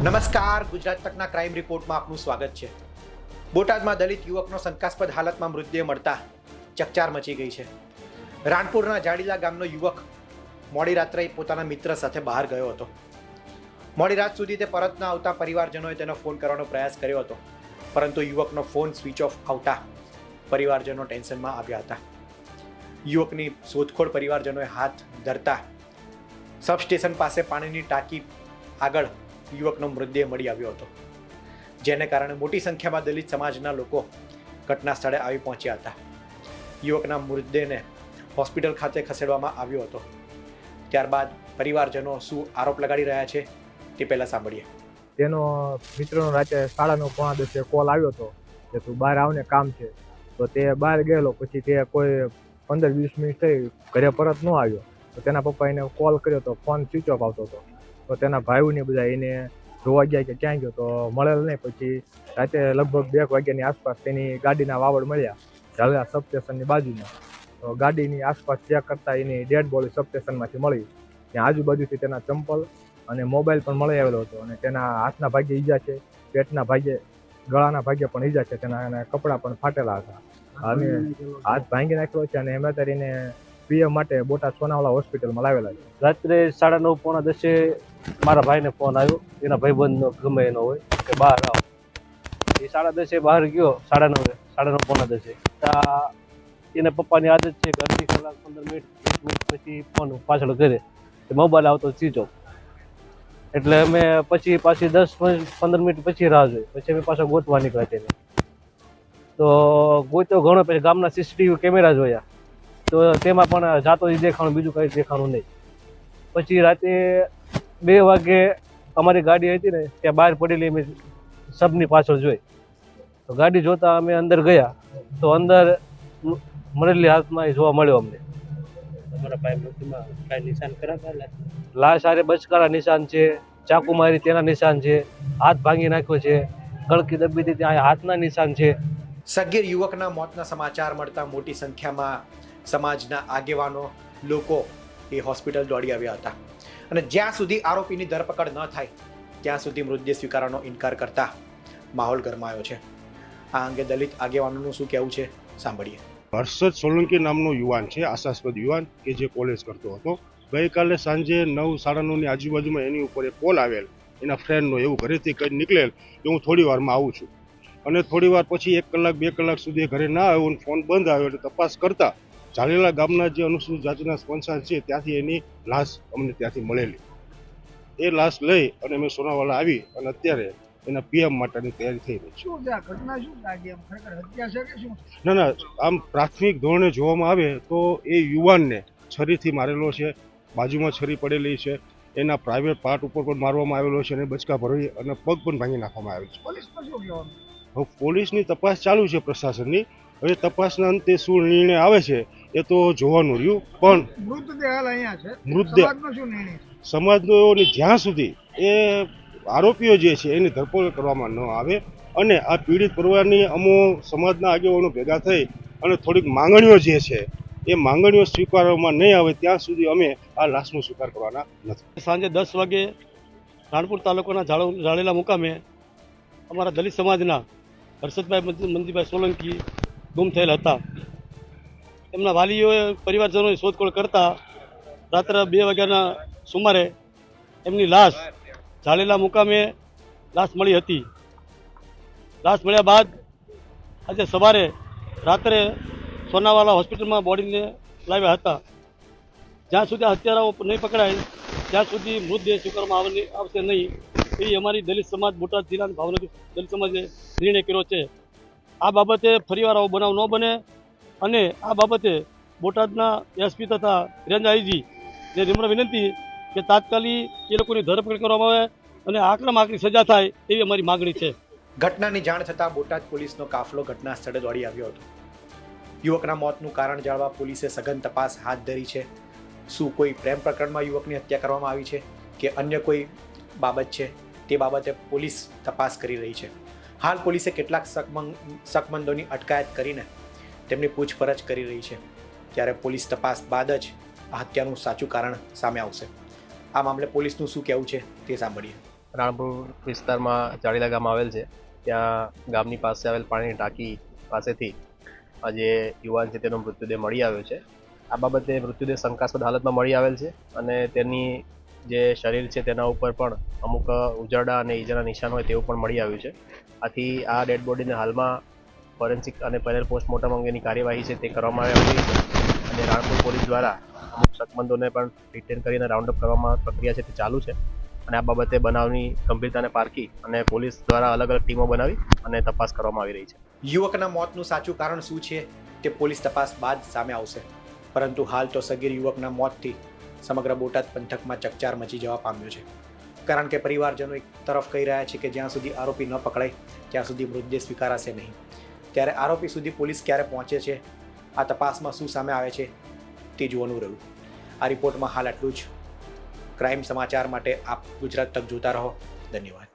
નમસ્કાર, ગુજરાત તકના ક્રાઇમ રિપોર્ટમાં આપનું સ્વાગત છે. બોટાદમાં દલિત યુવકનો શંકાસ્પદ હાલતમાં મૃતદેહ મળતા ચકચાર મચી ગઈ છે. રાણપુરના જાડીલા ગામનો યુવક મોડી રાત્રે પોતાના મિત્ર સાથે બહાર ગયો હતો. મોડી રાત સુધી તે પરત ન આવતા પરિવારજનોએ તેનો ફોન કરવાનો પ્રયાસ કર્યો હતો, પરંતુ યુવકનો ફોન સ્વિચ ઓફ આવતા પરિવારજનો ટેન્શનમાં આવ્યા હતા. યુવકની શોધખોળ પરિવારજનોએ હાથ ધરતા સબસ્ટેશન પાસે પાણીની ટાંકી આગળ યુવકનો મૃતદેહ મળી આવ્યો હતો. જેને કારણે મોટી સંખ્યામાં દલિત સમાજના લોકો ઘટના સ્થળે આવી પહોંચ્યા હતા. યુવકના મૃતદેહને હોસ્પિટલ ખાતે ખસેડવામાં આવ્યો હતો. ત્યારબાદ પરિવારજનો શું આરોપ લગાડી રહ્યા છે તે પહેલાં સાંભળીએ. તેનો મિત્રનો રાતે સાડા પોણા દસે કોલ આવ્યો હતો કે તું બહાર આવને કામ છે. તો તે બહાર ગયેલો, પછી તે કોઈ પંદર વીસ મિનિટ થઈ ઘરે પરત ન આવ્યો. તો તેના પપ્પા એને કોલ કર્યો તો ફોન સ્વિચ ઓફ આવતો હતો. તો તેના ભાઈઓને બધા એને જોવા ગયા કે ક્યાં ગયો તો મળેલ નહીં. પછી રાતે લગભગ બે વાગ્યાની આસપાસ તેની ગાડીના વાવડ મળ્યા ઝાલા સબસ્ટેશનની બાજુમાં તો ગાડીની આસપાસ ચેક કરતા એની ડેડ બોડી સબસ્ટેશનમાંથી મળી. ત્યાં આજુબાજુથી તેના ચંપલ અને મોબાઈલ પણ મળી આવેલો હતો અને તેના હાથના ભાગે ઈજા છે, પેટના ભાગે, ગળાના ભાગે પણ ઈજા છે, તેના એના કપડાં પણ ફાટેલા હતા. અને હાથ ભાંગી નાખ્યો છે અને એમાં તરીને પીએમ માટે બોટાદ સોનાવાલા હોસ્પિટલમાં લાવેલા છે. રાત્રે સાડા નવ પોણા દસે મારા ભાઈને ફોન આવ્યો. એના ભાઈબંધનો ગમે એનો હોય કે બહાર આવો. એ સાડા દસે બહાર ગયો, સાડા નવે, સાડા નવ પોણા દસે. એને પપ્પાની આદત છે કે અડધી કલાક, પંદર મિનિટ મિનિટ પછી ફોન પાછળ કરે. એ મોબાઈલ આવતો ઓફ એટલે અમે પછી પાછી દસ પંદર મિનિટ પછી રાહ જોઈ. પછી અમે પાછા ગોતવા નીકળ્યા તેને તો ગોત્યો ઘણો, પછી ગામના સીસીટીવી કેમેરા જોયા. તો તેમાં પણ જાતો જ દેખાણું, બીજું કંઈ દેખાણું નહીં. પછી રાતે બે વાગે અમારી ગાડી હતી ને ત્યાં બહાર પડેલી અમે સબની પાછળ જોઈ. તો ગાડી જોતા અમે અંદર ગયા. તો અંદર મરેલી હાથમાં એ જોવા મળ્યો અમને. તમારા ભાઈ મૃત્યુમાં કાંઈ નિશાન કરાતા લાશ આરે બચકારા નિશાન છે ચાકુ મારી તેના નિશાન છે હાથ ભાંગી નાખ્યો છે કળકી દબી દીધી આ હાથના નિશાન છે. સગીર યુવકના મોતના સમાચાર મળતા મોટી સંખ્યામાં સમાજના આગેવાનો લોકો એ હોસ્પિટલ દોડી આવ્યા હતા. અને જ્યાં સુધી આરોપીની ધરપકડ ન થાય, ત્યાં સુધી મૃતદેહ સ્વીકારવાનો ઇનકાર કરતા માહોલ ગરમાયો છે. આ અંગે દલિત આગેવાનોનું શું કહેવું છે, સાંભળીએ. હર્ષદ સોલંકી નામનો યુવાન છે, આશાસ્પદ યુવાન, કે જે કોલેજ કરતો હતો. ગઈકાલે સાંજે નવ સાડા નવની આજુબાજુમાં એની ઉપર એક કોલ આવેલ, એના ફ્રેન્ડનો એવું ઘરેથી કંઈ નીકળેલ, કે હું થોડી વારમાં આવું છું. અને થોડી વાર પછી એક કલાક, બે કલાક સુધી ઘરે ના આવ્યો ફોન બંધ આવ્યો એટલે તપાસ કરતા ઝાલેલા ગામના જે અનુસૂચિત જાતિના સ્પોન્સર છે ત્યાંથી એની લાશ અમને ત્યાંથી મળેલી. એ લાશ લઈ અને અમે સોનાવાલા આવી અને અત્યારે એના પીએમ માટેની તૈયારી થઈ રહી છે. શું ઘટના? શું લાગી એમ ખરેખર હત્યા છે કે શું ના ના આમ પ્રાથમિક ધોરણે જોવામાં આવે તો એ યુવાનને છરીથી મારેલો છે બાજુમાં છરી પડેલી છે એના પ્રાઇવેટ પાર્ટ ઉપર પણ મારવામાં આવેલો છે અને બચકા ભરી અને પગ પણ ભાંગી નાખવામાં આવેલ છે. પોલીસમાં શું કહેવાનું? હવે પોલીસની તપાસ ચાલુ છે પ્રશાસનની. હવે તપાસના અંતે શું નિર્ણય આવે છે એ તો જોવાનું રહ્યું પણ મૃતદેહ હાલ અહીંયા છે. મૃતદેહ. સમાજની જ્યાં સુધી એ આરોપીઓ જે છે એની ધરપકડ કરવામાં ન આવે અને આ પીડિત પરિવારની અમો સમાજના આગેવાનો ભેગા થઈ અને થોડીક માંગણીઓ જે છે એ માંગણીઓ સ્વીકારવામાં નહીં આવે ત્યાં સુધી અમે આ લાશનો સ્વીકાર કરવાના નથી. સાંજે દસ વાગે રાણપુર તાલુકાના જાળેલા મુકામે અમારા દલિત સમાજના હર્ષદભાઈ મંદિરભાઈ સોલંકી ગુમ થયેલ હતા. એમના વાલીઓએ પરિવારજનોની શોધખોળ કરતા રાત્રે બે વાગ્યાના સુમારે એમની લાશ જાળેલા મુકામે લાશ મળી હતી. લાશ મળ્યા બાદ આજે સવારે રાત્રે સોનાવાલા હોસ્પિટલમાં બોડીને લાવ્યા હતા. જ્યાં સુધી આ હત્યારાઓ નહીં પકડાય, ત્યાં સુધી મૃતદેહ સ્વીકારવામાં આવે આવશે નહીં. એ અમારી દલિત સમાજ, બોટાદ જિલ્લાના ભાવનગર દલિત સમાજે નિર્ણય કર્યો છે. આ બાબતે ફરીવાર આવો બનાવ ન બને. અને આ બાબતે બોટાદના એસપી તથા રેન્જ આઈજી ને નિમ્ર વિનંતી કે તાત્કાલિક એ લોકોની ધરપકડ કરવામાં આવે અને આકરામાં આકરી સજા થાય એવી અમારી માગણી છે. ઘટનાની જાણ થતાં બોટાદ પોલીસનો કાફલો ઘટના સ્થળે દોડી આવ્યો હતો. યુવકના મોતનું કારણ જાણવા પોલીસે સઘન તપાસ હાથ ધરી છે. શું કોઈ પ્રેમ પ્રકરણમાં યુવકની હત્યા કરવામાં આવી છે કે અન્ય કોઈ બાબત છે તે બાબતે પોલીસ તપાસ કરી રહી છે. હાલ પોલીસે કેટલાક શકમંદ શકમંદોની અટકાયત કરીને તેમની પૂછપરછ કરી રહી છે. ત્યારે પોલીસ તપાસ બાદ જ આ હત્યાનું સાચું કારણ સામે આવશે. આ મામલે પોલીસનું શું કહેવું છે તે સાંભળીએ. રાણપુર વિસ્તારમાં જાડીલા ગામ આવેલ છે. ત્યાં ગામની પાસે આવેલ પાણીની ટાંકી પાસેથી જે યુવાન છે તેનો મૃત્યુદેહ મળી આવ્યો છે. આ બાબતે મૃત્યુદેહ શંકાસ્પદ હાલતમાં મળી આવેલ છે અને તેની જે શરીર છે તેના ઉપર પણ અમુક ઉજાડા અને ઈજાના નિશાન હોય તેવું પણ મળી આવ્યું છે. આથી આ ડેડ બોડીને હાલમાં ફોરેન્સિક અને પેનલ પોસ્ટમોર્ટમ અંગેની કાર્યવાહી છે તે કરવામાં આવી હતી અને રાણપુર પોલીસ દ્વારા અમુક શકમંદોને પણ રિટેન કરીને રાઉન્ડ અપ કરવામાં પ્રક્રિયા છે તે ચાલુ છે. અને આ બાબતે બનાવની ગંભીરતાને પારખી અને પોલીસ દ્વારા અલગ અલગ ટીમો બનાવી અને તપાસ કરવામાં આવી રહી છે. યુવકના મોતનું સાચું કારણ શું છે તે પોલીસ તપાસ બાદ સામે આવશે. પરંતુ હાલ તો સગીર યુવકના મોતથી સમગ્ર બોટાદ પંથકમાં ચકચાર મચી જવા પામ્યો છે. કારણ કે પરિવારજનો એક તરફ કહી રહ્યા છે કે જ્યાં સુધી આરોપી ન પકડાય, ત્યાં સુધી મૃતદેહ સ્વીકારાશે નહીં. ત્યારે આરોપી સુધી પોલીસ ક્યારે પહોંચે છે, આ તપાસમાં શું સામે આવે છે, તે જોવાનું રહ્યું. આ રિપોર્ટમાં હાલ આટલું જ. ક્રાઇમ સમાચાર માટે આપ ગુજરાત તક જોતા રહો. ધન્યવાદ.